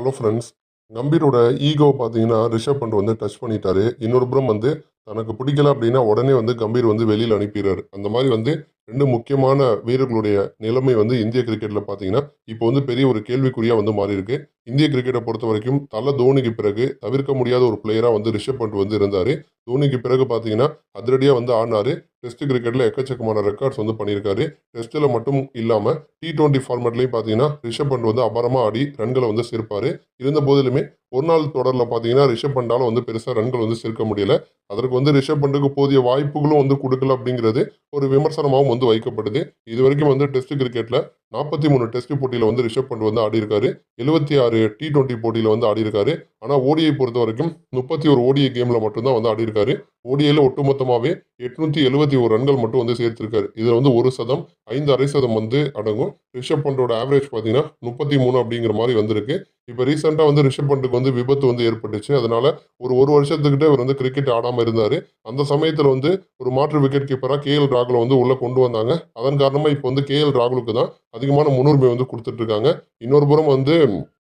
Hello friends கம்பீரோட ego பார்த்தீங்கன்னா ரிஷப் பண்ட் வந்து touch பண்ணிட்டாரு. இன்னொரு புறம் வந்து தனக்கு பிடிக்கல அப்படின்னா உடனே வந்து கம்பீர் வந்து வெளியில் அனுப்பிடுறாரு. அந்த மாதிரி வந்து ரெண்டு முக்கியமான வீரர்களுடைய நிலைமை வந்து இந்திய கிரிக்கெட்டில் பார்த்தீங்கன்னா இப்போ வந்து பெரிய ஒரு கேள்விக்குறியாக வந்து மாறி இருக்கு இந்திய கிரிக்கெட்டை பொறுத்த வரைக்கும் தலை தோனிக்கு பிறகு தவிர்க்க முடியாத ஒரு பிளேயராக வந்து ரிஷப் பண்ட் வந்து இருந்தார். தோனிக்கு பிறகு பார்த்தீங்கன்னா அதிரடியாக வந்து ஆனார் டெஸ்ட் கிரிக்கெட்டில் எக்கச்சக்கமான ரெக்கார்ட்ஸ் வந்து பண்ணியிருக்காரு. டெஸ்ட்டில் மட்டும் இல்லாமல் டி டுவெண்ட்டி ஃபார்மேட்லையும் பார்த்தீங்கன்னா ரிஷப் பண்ட் வந்து அபாரமாக ஆடி ரன்களை வந்து சேர்ப்பார். இருந்த போதிலுமே ஒரு நாள் தொடரில் பார்த்தீங்கன்னா ரிஷப் பண்டால் வந்து பெருசாக ரன்கள் வந்து சேர்க்க முடியல. அதற்கு வந்து ரிஷப் பண்டுக்கு போதிய வாய்ப்புகளும் வந்து கொடுக்கல அப்படிங்கிறது ஒரு விமர்சனமாகவும் வந்து வைக்கப்படுது. இது வரைக்கும் வந்து டெஸ்ட் கிரிக்கெட்டில் நாற்பத்தி மூணு டெஸ்ட் போட்டியில் வந்து ரிஷப் பண்ட் வந்து ஆடி இருக்காரு எழுபத்தி ஆறு டி டுவெண்ட்டி போட்டியில் வந்து ஆடி இருக்காரு ஆனால் ஓடிஐ பொறுத்த வரைக்கும் முப்பத்தி ஒரு ஓடிஐ கேமில் மட்டும்தான் வந்து ஆடி இருக்காரு ஓடியில் ஒட்டுமொத்தமாகவே எட்நூற்றி எழுபத்தி ஒரு ரன்கள் மட்டும் வந்து சேர்த்திருக்காரு. இதில் வந்து ஒரு சதம் ஐந்து அரை சதம் வந்து அடங்கும். ரிஷப் பண்டோட ஆவரேஜ் பார்த்தீங்கன்னா முப்பத்தி மூணு அப்படிங்கிற மாதிரி வந்திருக்கு. இப்போ ரீசெண்டாக வந்து ரிஷப் பண்டுக்கு வந்து விபத்து வந்து ஏற்பட்டுச்சு. அதனால ஒரு ஒரு வருஷத்துக்கிட்ட இவர் வந்து கிரிக்கெட் ஆடாமல் இருந்தார். அந்த சமயத்தில் வந்து ஒரு மாற்று விக்கெட் கீப்பராக கேஎல் ராகுலை வந்து உள்ளே கொண்டு வந்தாங்க. அதன் காரணமாக இப்போ வந்து கேஎல் ராகுலுக்கு தான் அதிகமான முன்னுரிமை வந்து கொடுத்துட்ருக்காங்க இன்னொரு புறம் வந்து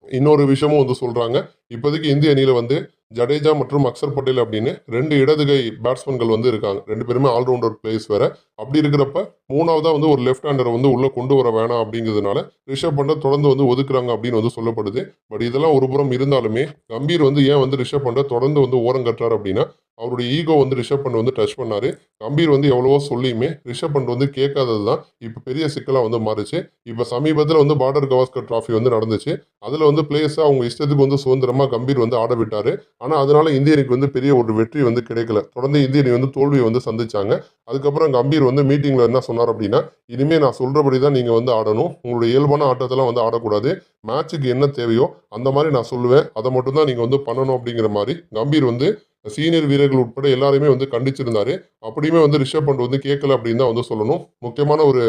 இன்னொரு விஷயமும் வந்து சொல்கிறாங்க இப்போதைக்கு இந்திய அணியில் வந்து ஜடேஜா மற்றும் அக்சர் பட்டேல் அப்படின்னு ரெண்டு இடதுகை பேட்ஸ்மேன்கள் வந்து இருக்காங்க. ரெண்டு பேருமே ஆல்ரவுண்டர் பிளேயர்ஸ் வேற. அப்படி இருக்கிறப்ப மூணாவதாக வந்து ஒரு லெஃப்ட் ஹேண்டரை வந்து உள்ளே கொண்டு வர வேணாம் அப்படிங்கிறதுனால ரிஷப் பண்டை தொடர்ந்து வந்து ஒதுக்குறாங்க அப்படின்னு வந்து சொல்லப்படுது. பட் இதெல்லாம் ஒரு புறம் இருந்தாலுமே கம்பீர் வந்து ஏன் வந்து ரிஷப் பண்டை தொடர்ந்து வந்து ஓரம் கட்டுறாரு அப்படின்னா அவருடைய ஈகோ வந்து ரிஷப் பண்ட் வந்து டச் பண்ணார். கம்பீர் வந்து எவ்வளவோ சொல்லியுமே ரிஷப் பண்ட் வந்து கேட்காதது தான். இப்போ பெரிய சிக்கலாக வந்து மாறுச்சு. இப்போ சமீபத்தில் வந்து பார்டர் கவாஸ்கர் ட்ராஃபி வந்து நடந்துச்சு. அதில் வந்து பிளேயர்ஸாக அவங்க இஷ்டத்துக்கு வந்து சுதந்திரமாக கம்பீர் வந்து ஆட விட்டார். ஆனால் அதனால் இந்திய அணிக்கு வந்து பெரிய ஒரு வெற்றி வந்து கிடைக்கல. தொடர்ந்து இந்திய அணி வந்து தோல்வியை வந்து சந்திச்சாங்க. அதுக்கப்புறம் கம்பீர் வந்து மீட்டிங்கில் என்ன சொன்னார் அப்படின்னா இனிமேல் நான் சொல்கிறபடி தான் நீங்கள் வந்து ஆடணும். உங்களுடைய இயல்பான ஆட்டத்தெல்லாம் வந்து ஆடக்கூடாது. மேட்சுக்கு என்ன தேவையோ அந்த மாதிரி நான் சொல்லுவேன். அதை மட்டும் தான் நீங்கள் வந்து பண்ணணும். அப்படிங்கிற மாதிரி கம்பீர் வந்து சீனியர் வீரர்கள் உட்பட எல்லாருமே வந்து கண்டிச்சிருந்தாரு. அப்படியுமே வந்து ரிஷப் பண்ட் வந்து கேட்கல அப்படின்னு தான் வந்து சொல்லணும். முக்கியமான ஒரு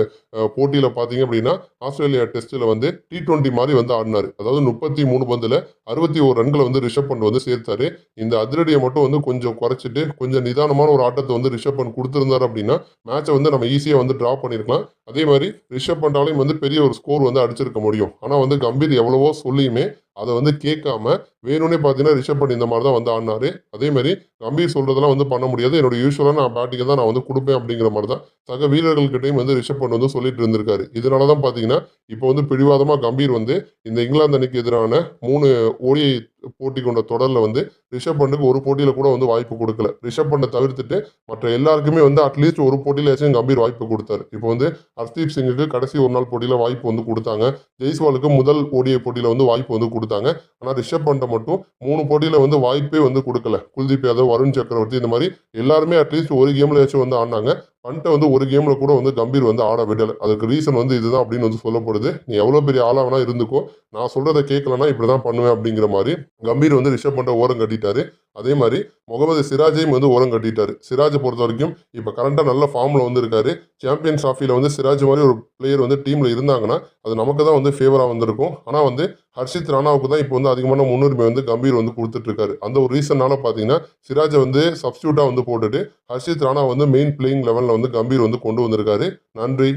போட்டியில் பார்த்தீங்க அப்படின்னா ஆஸ்திரேலியா டெஸ்ட்டில் வந்து டி ட்வெண்ட்டி மாதிரி வந்து ஆடினார். அதாவது முப்பத்தி மூணு பந்தில் அறுபத்தி ஒரு ரன்களை வந்து ரிஷப் பண்ட் வந்து சேர்த்தாரு. இந்த அதிரடியை மட்டும் வந்து கொஞ்சம் குறைச்சிட்டு கொஞ்சம் நிதானமான ஒரு ஆட்டத்தை வந்து ரிஷப் பண்ட் கொடுத்துருந்தாரு அப்படின்னா மேட்சை வந்து நம்ம ஈஸியாக வந்து ட்ரா பண்ணியிருக்கலாம் அதே மாதிரி ரிஷப் பண்டாலையும் வந்து பெரிய ஒரு ஸ்கோர் வந்து அடிச்சிருக்க முடியும். ஆனால் வந்து கம்பீர் எவ்வளவோ சொல்லியுமே அதை வந்து கேட்காம வேணும்னே பார்த்தீங்கன்னா ரிஷப் பண்ணி இந்த மாதிரி தான் வந்து ஆடினாரு. அதே மாதிரி கம்பீர் சொல்றதெல்லாம் வந்து பண்ண முடியாது. என்னோட யூஸ்வலாக நான் பேட்டிங்கை தான் நான் வந்து கொடுப்பேன் அப்படிங்கிற மாதிரி தான் சக வீரர்கள்கிட்டையும் வந்து ரிஷப் பண்ட் வந்து சொல்லிட்டு இருந்திருக்காரு. இதனால தான் பார்த்தீங்கன்னா இப்போ வந்து பிடிவாதமாக கம்பீர் வந்து இந்த இங்கிலாந்து அணிக்கு எதிரான மூணு ஓடியை போட்டி கொண்ட தொடரில் வந்து ரிஷப் பண்டுக்கு ஒரு போட்டியில் கூட வந்து வாய்ப்பு கொடுக்கல. ரிஷப் பண்டை தவிர்த்துட்டு மற்ற எல்லாருக்குமே வந்து அட்லீஸ்ட் ஒரு போட்டியிலாச்சும் கம்பீர் வாய்ப்பு கொடுத்தாரு. இப்போ வந்து ஹர்தீப் சிங்குக்கு கடைசி ஒரு நாள் போட்டியில் வாய்ப்பு வந்து கொடுத்தாங்க. ஜெய்ஸ்வாலுக்கு முதல் ஓடிய போட்டியில் வந்து வாய்ப்பு வந்து கொடுத்தாங்க. ஆனால் ரிஷப் பண்டை மட்டும் மூணு போட்டியில் வந்து வாய்ப்பே வந்து கொடுக்கல. குல்தீப் யாதவ் வருண் சக்கரவர்த்தி இந்த மாதிரி எல்லாருமே அட்லீஸ்ட் ஒரு கேம்லயாச்சும் வந்து ஆடினாங்க. பண்ட்டை வந்து ஒரு கேமில் கூட வந்து கம்பீர் வந்து ஆட விடலை. அதுக்கு ரீசன் வந்து இதுதான் அப்படின்னு வந்து சொல்லப்படுது. நீ எவ்வளோ பெரிய ஆளாக வேணா இருந்துக்கோ. நான் சொல்கிறத கேட்கலன்னா இப்படி தான் பண்ணுவேன் அப்படிங்கிற மாதிரி கம்பீர் வந்து ரிஷப் பண்ணுற ஓரம் கட்டிட்டாரு. அதே மாதிரி முகமது சிராஜையும் வந்து ஓரம் கட்டிட்டாரு. சிராஜை பொறுத்த வரைக்கும் இப்போ கரண்டாக நல்ல ஃபார்மில் வந்து இருக்காரு சாம்பியன்ஸ் ட்ராஃபியில் வந்து சிராஜ் மாதிரி ஒரு பிளேயர் வந்து டீமில் இருந்தாங்கன்னா அது நமக்கு தான் வந்து ஃபேவராக வந்திருக்கும். ஆனால் வந்து ஹர்ஷித் ராணாவுக்கு தான் இப்போ வந்து அதிகமான முன்னுரிமை வந்து கம்பீர் வந்து கொடுத்துட்ருக்காரு. அந்த ஒரு ரீசன்னால பார்த்தீங்கன்னா சிராஜை வந்து சப்ஸ்டியூட்டாக வந்து போட்டுட்டு ஹர்ஷித் ராணா வந்து மெயின் பிளேயிங் லெவலில் வந்து கம்பீர் வந்து கொண்டு வந்திருக்காரு. நன்றி.